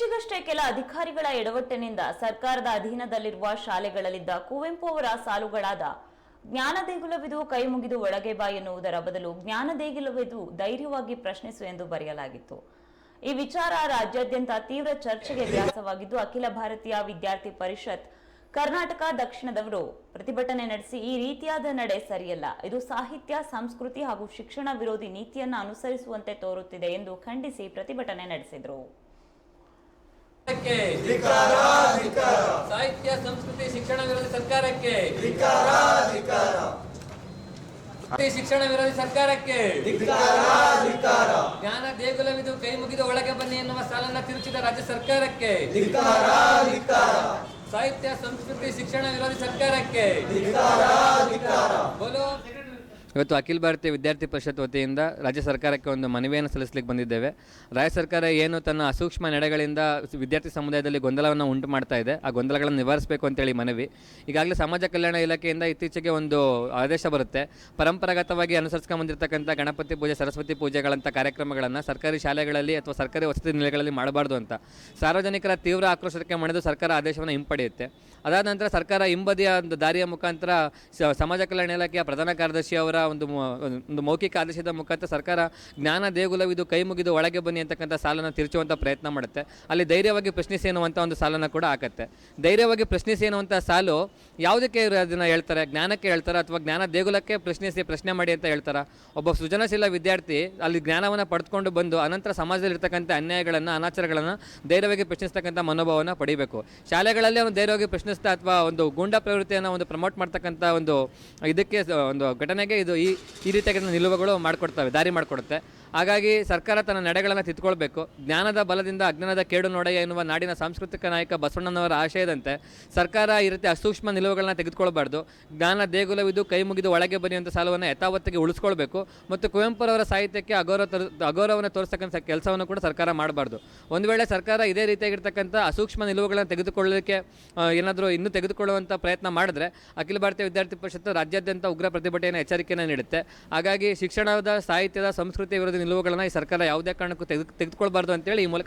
ಇತ್ತೀಚೆಗಷ್ಟೇ ಕೆಲ ಅಧಿಕಾರಿಗಳ ಎಡವಟ್ಟಿನಿಂದ ಸರ್ಕಾರದ ಅಧೀನದಲ್ಲಿರುವ ಶಾಲೆಗಳಲ್ಲಿದ್ದ ಕುವೆಂಪು ಅವರ ಸಾಲುಗಳಾದ ಜ್ಞಾನ ದೇಗುಲವಿದು ಕೈ ಮುಗಿದು ಒಳಗೆ ಬಾ ಎನ್ನುವುದರ ಬದಲು ಜ್ಞಾನ ದೇಗುಲವಿದು ಧೈರ್ಯವಾಗಿ ಪ್ರಶ್ನಿಸು ಎಂದು ಬರೆಯಲಾಗಿತ್ತು. ಈ ವಿಚಾರ ರಾಜ್ಯಾದ್ಯಂತ ತೀವ್ರ ಚರ್ಚೆಗೆ ವ್ಯಾಸವಾಗಿದ್ದು ಅಖಿಲ ಭಾರತೀಯ ವಿದ್ಯಾರ್ಥಿ ಪರಿಷತ್ ಕರ್ನಾಟಕ ದಕ್ಷಿಣದವರು ಪ್ರತಿಭಟನೆ ನಡೆಸಿ ಈ ರೀತಿಯಾದ ನಡೆ ಸರಿಯಲ್ಲ. ಇದು ಸಾಹಿತ್ಯ, ಸಂಸ್ಕೃತಿ ಹಾಗೂ ಶಿಕ್ಷಣ ವಿರೋಧಿ ನೀತಿಯನ್ನು ಅನುಸರಿಸುವಂತೆ ತೋರುತ್ತಿದೆ ಎಂದು ಖಂಡಿಸಿ ಪ್ರತಿಭಟನೆ ನಡೆಸಿದರು. ಸಾಹಿತ್ಯ ಸಂಸ್ಕೃತಿ ಶಿಕ್ಷಣ ವಿರೋಧಿ ಸರ್ಕಾರಕ್ಕೆ. ಶಿಕ್ಷಣ ವಿರೋಧಿ ಸರ್ಕಾರಕ್ಕೆ. ಜ್ಞಾನ ದೇಗುಲವಿದು ಕೈ ಮುಗಿದು ಒಳಗೆ ಬನ್ನಿ ಎನ್ನುವ ಸಾಲನ್ನ ತಿರುಚಿದ ರಾಜ್ಯ ಸರ್ಕಾರಕ್ಕೆ. ಸಾಹಿತ್ಯ ಸಂಸ್ಕೃತಿ ಶಿಕ್ಷಣ ವಿರೋಧಿ ಸರ್ಕಾರಕ್ಕೆ. ಇವತ್ತು ಅಖಿಲ ಭಾರತೀಯ ವಿದ್ಯಾರ್ಥಿ ಪರಿಷತ್ ವತಿಯಿಂದ ರಾಜ್ಯ ಸರ್ಕಾರಕ್ಕೆ ಒಂದು ಮನವಿಯನ್ನು ಸಲ್ಲಿಸಲಿಕ್ಕೆ ಬಂದಿದ್ದೇವೆ. ರಾಜ್ಯ ಸರ್ಕಾರ ಏನು ತನ್ನ ಅಸೂಕ್ಷ್ಮ ನಡೆಗಳಿಂದ ವಿದ್ಯಾರ್ಥಿ ಸಮುದಾಯದಲ್ಲಿ ಗೊಂದಲವನ್ನು ಉಂಟು ಮಾಡ್ತಾ ಇದೆ, ಆ ಗೊಂದಲಗಳನ್ನು ನಿವಾರಿಸಬೇಕು ಅಂತೇಳಿ ಮನವಿ. ಈಗಾಗಲೇ ಸಮಾಜ ಕಲ್ಯಾಣ ಇಲಾಖೆಯಿಂದ ಇತ್ತೀಚೆಗೆ ಒಂದು ಆದೇಶ ಬರುತ್ತೆ. ಪರಂಪರಾಗತವಾಗಿ ಅನುಸರಿಸ್ಕೊಂಡು ಬಂದಿರತಕ್ಕಂಥ ಗಣಪತಿ ಪೂಜೆ, ಸರಸ್ವತಿ ಪೂಜೆಗಳಂಥ ಕಾರ್ಯಕ್ರಮಗಳನ್ನು ಸರ್ಕಾರಿ ಶಾಲೆಗಳಲ್ಲಿ ಅಥವಾ ಸರ್ಕಾರಿ ವಸತಿ ನಿಲಯಗಳಲ್ಲಿ ಮಾಡಬಾರ್ದು ಅಂತ. ಸಾರ್ವಜನಿಕರ ತೀವ್ರ ಆಕ್ರೋಶಕ್ಕೆ ಮಣಿದು ಸರ್ಕಾರ ಆದೇಶವನ್ನು ಹಿಂಪಡೆಯುತ್ತೆ. ಅದಾದ ನಂತರ ಸರ್ಕಾರ ಹಿಂಬದಿಯ ಒಂದು ದಾರಿಯ ಮುಖಾಂತರ ಸಮಾಜ ಕಲ್ಯಾಣ ಇಲಾಖೆಯ ಪ್ರಧಾನ ಕಾರ್ಯದರ್ಶಿ ಅವರ ಒಂದು ಒಂದು ಮೌಖಿಕ ಆದೇಶದ ಮುಖಾಂತರ ಸರ್ಕಾರ ಜ್ಞಾನ ದೇಗುಲವಿದು ಕೈ ಮುಗಿದು ಒಳಗೆ ಬನ್ನಿ ಅಂತಕ್ಕಂಥ ಸಾಲನ್ನು ತಿರುಚುವಂಥ ಪ್ರಯತ್ನ ಮಾಡುತ್ತೆ. ಅಲ್ಲಿ ಧೈರ್ಯವಾಗಿ ಪ್ರಶ್ನಿಸಿ ಅನ್ನುವಂಥ ಒಂದು ಸಾಲನ್ನು ಕೂಡ ಹಾಕತ್ತೆ. ಧೈರ್ಯವಾಗಿ ಪ್ರಶ್ನಿಸಿ ಅನ್ನುವಂಥ ಸಾಲು ಯಾವುದಕ್ಕೆ ಅದನ್ನು ಹೇಳ್ತಾರೆ? ಜ್ಞಾನಕ್ಕೆ ಹೇಳ್ತಾರೆ? ಅಥವಾ ಜ್ಞಾನ ದೇಗುಲಕ್ಕೆ ಪ್ರಶ್ನಿಸಿ ಪ್ರಶ್ನೆ ಮಾಡಿ ಅಂತ ಹೇಳ್ತಾರೆ? ಒಬ್ಬ ಸೃಜನಶೀಲ ವಿದ್ಯಾರ್ಥಿ ಅಲ್ಲಿ ಜ್ಞಾನವನ್ನು ಪಡೆದುಕೊಂಡು ಬಂದು ಅನಂತರ ಸಮಾಜದಲ್ಲಿ ಇರ್ತಕ್ಕಂಥ ಅನ್ಯಾಯಗಳನ್ನು, ಅನಾಚಾರಗಳನ್ನು ಧೈರ್ಯವಾಗಿ ಪ್ರಶ್ನಿಸ್ತಕ್ಕಂಥ ಮನೋಭಾವನ ಪಡಿಬೇಕು. ಶಾಲೆಗಳಲ್ಲಿ ಅವನು ಧೈರ್ಯವಾಗಿ ಪ್ರಶ್ನಿಸ್ತಾ ಅಥವಾ ಒಂದು ಗೂಂಡಾ ಪ್ರವೃತ್ತಿಯನ್ನು ಒಂದು ಪ್ರಮೋಟ್ ಮಾಡ್ತಕ್ಕಂಥ ಒಂದು ಇದಕ್ಕೆ ಒಂದು ಘಟನೆಗೆ ಇದು ಈ ಈ ರೀತಿಯಾಗಿ ನಿಲುವುಗಳು ಮಾಡಿಕೊಡ್ತವೆ ದಾರಿ ಮಾಡಿಕೊಡುತ್ತೆ. ಹಾಗಾಗಿ ಸರ್ಕಾರ ತನ್ನ ನಡೆಗಳನ್ನು ತಿದ್ಕೊಳ್ಬೇಕು. ಜ್ಞಾನದ ಬಲದಿಂದ ಅಜ್ಞಾನದ ಕೇಡು ನೋಡೆಯ ಎನ್ನುವ ನಾಡಿನ ಸಾಂಸ್ಕೃತಿಕ ನಾಯಕ ಬಸವಣ್ಣನವರ ಆಶಯದಂತೆ ಸರ್ಕಾರ ಈ ರೀತಿ ಅಸೂಕ್ಷ್ಮ ನಿಲುವುಗಳನ್ನ ತೆಗೆದುಕೊಳ್ಬಾರ್ದು. ಜ್ಞಾನ ದೇಗುಲವಿದು ಕೈ ಮುಗಿದು ಒಳಗೆ ಬನ್ನಿಯುವಂಥ ಸಾಲವನ್ನು ಯಥಾವತ್ತಿಗೆ ಉಳಿಸ್ಕೊಳ್ಬೇಕು. ಮತ್ತು ಕುವೆಂಪುರವರ ಸಾಹಿತ್ಯಕ್ಕೆ ಅಗೌರವ ತರ, ಅಗೌರವವನ್ನು ತೋರಿಸ್ತಕ್ಕಂಥ ಕೆಲಸವನ್ನು ಕೂಡ ಸರ್ಕಾರ ಮಾಡಬಾರ್ದು. ಒಂದು ವೇಳೆ ಸರ್ಕಾರ ಇದೇ ರೀತಿಯಾಗಿರ್ತಕ್ಕಂಥ ಅಸೂಕ್ಷ್ಮ ನಿಲುವುಗಳನ್ನು ತೆಗೆದುಕೊಳ್ಳಲಿಕ್ಕೆ ಏನಾದರೂ ಇನ್ನೂ ತೆಗೆದುಕೊಳ್ಳುವಂಥ ಪ್ರಯತ್ನ ಮಾಡಿದ್ರೆ ಅಖಿಲ ಭಾರತೀಯ ವಿದ್ಯಾರ್ಥಿ ಪರಿಷತ್ತು ರಾಜ್ಯಾದ್ಯಂತ ಉಗ್ರ ಪ್ರತಿಭಟನೆಯ ಎಚ್ಚರಿಕೆಯನ್ನು ನೀಡುತ್ತೆ. ಹಾಗಾಗಿ ಶಿಕ್ಷಣದ, ಸಾಹಿತ್ಯದ ಸಂಸ್ಕೃತಿ ವಿರೋಧಿ ನಿಲುವುಗಳನ್ನು ಈ ಸರ್ಕಾರ ಯಾವುದೇ ಕಾರಣಕ್ಕೂ ತೆಗೆದು ತೆಗೆದುಕೊಳ್ಬಾರ್ದು ಅಂತೇಳಿ ಈ ಮೂಲಕ